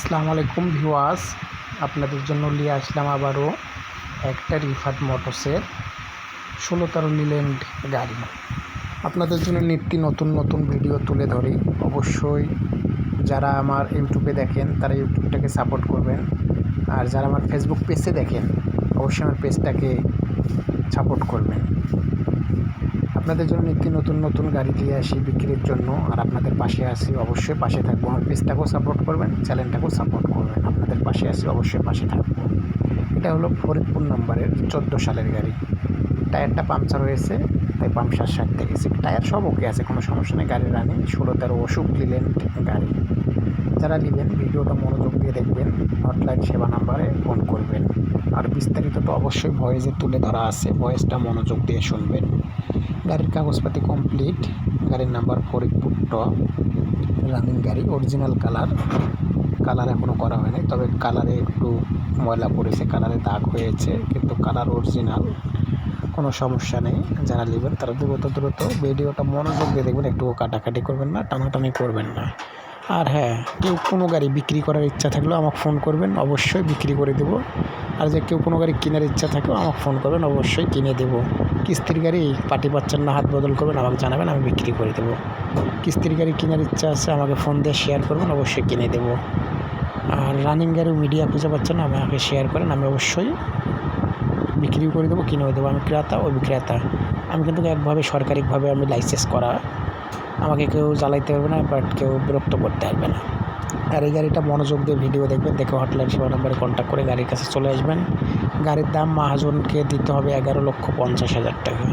আসসালামু আলাইকুম ভিওয়াস আপনাদের জন্য নিয়ে আসলাম আবারও একটা রিফাত মোটরসের ষোলো তেরো লিল্যান্ড গাড়ি। আপনাদের জন্য নিত্য নতুন নতুন ভিডিও তুলে ধরি। অবশ্যই যারা আমার ইউটিউবে দেখেন, তারা ইউটিউবটাকে সাপোর্ট করবেন। আর যারা আমার ফেসবুক পেজে দেখেন, অবশ্যই আমার পেজটাকে সাপোর্ট করবেন। আপনাদের জন্য নিত্য নতুন নতুন গাড়ি দিয়ে আসি বিক্রির জন্য। আর আপনাদের পাশে আসি অবশ্যই পাশে থাকব। আমার পেজটাকেও সাপোর্ট করবেন চ্যানেলটাকেও সাপোর্ট করবেন। আপনাদের পাশে আসি অবশ্যই পাশে থাকব। এটা হলো ফরিদপুর নম্বরের চোদ্দ সালের গাড়ি। টায়ারটা পাংচার হয়েছে, তাই পাংচার সারতে গেছে টায়ার সব ওকে আছে, কোনো সমস্যা নেই। গাড়ি রানিং ষোলো তেরো অসুখ নিলেন গাড়ি। যারা নেবেন, ভিডিওটা মনোযোগ দিয়ে দেখবেন, হটলাইন সেবা নাম্বারে ফোন করবেন। আর বিস্তারিত তো অবশ্যই ভয়েসে তুলে ধরা আছে, ভয়েসটা মনোযোগ দিয়ে শুনবেন। গাড়ির কাগজপাতি কমপ্লিট গাড়ির নাম্বার ফরিদপুর ট রানিং গাড়ি অরিজিনাল কালার কালার এখনও করা হয়নি, তবে কালারে একটু ময়লা পড়েছে কালারে দাগ হয়েছে, কিন্তু কালার অরিজিনাল কোনো সমস্যা নেই। যারা নেবেন তারা দ্রুত দ্রুত ভিডিওটা মনোযোগ দিয়ে দেখবেন একটু কাটাকাটি করবেন না, টানাটানি করবেন না। আর হ্যাঁ কেউ কোনো গাড়ি বিক্রি করার ইচ্ছা থাকলেও আমাকে ফোন করবেন, অবশ্যই বিক্রি করে দেবো। আর যে কেউ কোনো গাড়ি কেনার ইচ্ছা থাকলেও আমাকে ফোন করবেন, অবশ্যই কিনে দেবো। কিস্তির গাড়ি পার্টি পাচ্ছেন না, হাত বদল করবেন, আমাকে জানাবেন, আমি বিক্রি করে দেবো। কিস্তির গাড়ি কেনার ইচ্ছা আছে, আমাকে ফোন দিয়ে শেয়ার করবেন, অবশ্যই কিনে দেবো। আর রানিং গাড়ি মিডিয়া খুঁজে পাচ্ছেন না, আমাকে শেয়ার করেন, আমি অবশ্যই বিক্রি করে দেবো, কিনেও দেবো। আমি ক্রেতা, ও বিক্রেতা। আমি কিন্তু একভাবে সরকারিভাবে আমি লাইসেন্স করা আমাকে কেউ জ্বালাইতে পারবে না বাট কেউ বিরক্ত করতে পারবে না। আর এই গাড়িটা মনোযোগ দিয়ে ভিডিও দেখবেন, দেখে হটলাইন সেবা নাম্বারে কন্ট্যাক্ট করে গাড়ির কাছে চলে আসবেন। গাড়ির দাম মাহাজনকে দিতে হবে এগারো লক্ষ পঞ্চাশ হাজার টাকা।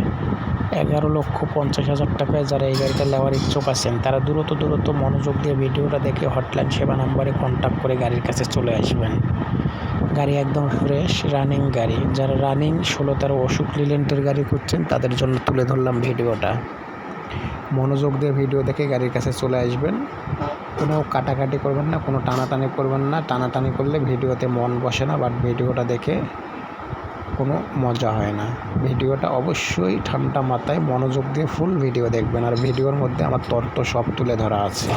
এগারো লক্ষ পঞ্চাশ হাজার টাকায় যারা এই গাড়িটা নেওয়ার ইচ্ছুক আছেন, তারা দূরত দূরত মনোযোগ দিয়ে ভিডিওটা দেখে হটলাইন সেবা নাম্বারে কন্ট্যাক্ট করে গাড়ির কাছে চলে আসবেন। গাড়ি একদম ফ্রেশ রানিং গাড়ি। যারা রানিং ষোলো তেরো অসুখ লিলেন্টের গাড়ি করছেন তাদের জন্য তুলে ধরলাম ভিডিওটা মনোযোগ দিয়ে ভিডিও দেখে গাড়ির কাছে চলে আসবেন। কোনো কাটাকাটি করবেন না, কোনো টানাটানি করবেন না। টানাটানি করলে ভিডিওতে মন বসে না বাট ভিডিওটা দেখে কোনো মজা হয় না। ভিডিওটা অবশ্যই ঠান্ডা মাথায় মনোযোগ দিয়ে ফুল ভিডিও দেখবেন। আর ভিডিওর মধ্যে আমার তথ্য সব তুলে ধরা আছে।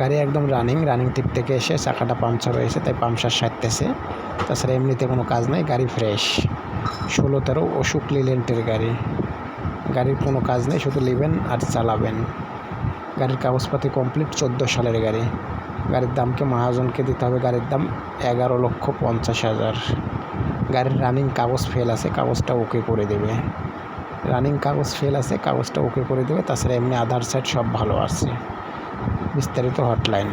গাড়ি একদম রানিং রানিং টিপ থেকে এসে চাকাটা পাংচার হয়েছে, তাই পাংচার সারতেছে। তাছাড়া এমনিতে কোনো কাজ নাই, গাড়ি ফ্রেশ ষোলো তেরো অসুখ লিলেন্টের গাড়ি। গাড়ির কোনো কাজ নেই, শুধু নেবেন আর চালাবেন। গাড়ির কাগজপাতি কমপ্লিট চোদ্দ সালের গাড়ি। গাড়ির দামকে মহাজনকে দিতে হবে? গাড়ির দাম এগারো লক্ষ পঞ্চাশ হাজার। গাড়ির রানিং কাগজ ফেল আছে, কাগজটা ওকে করে দেবে। রানিং কাগজ ফেল আছে, কাগজটা ওকে করে দেবে, তাছাড়া এমনি আধার সাইড সব ভালো আছে। বিস্তারিত হটলাইন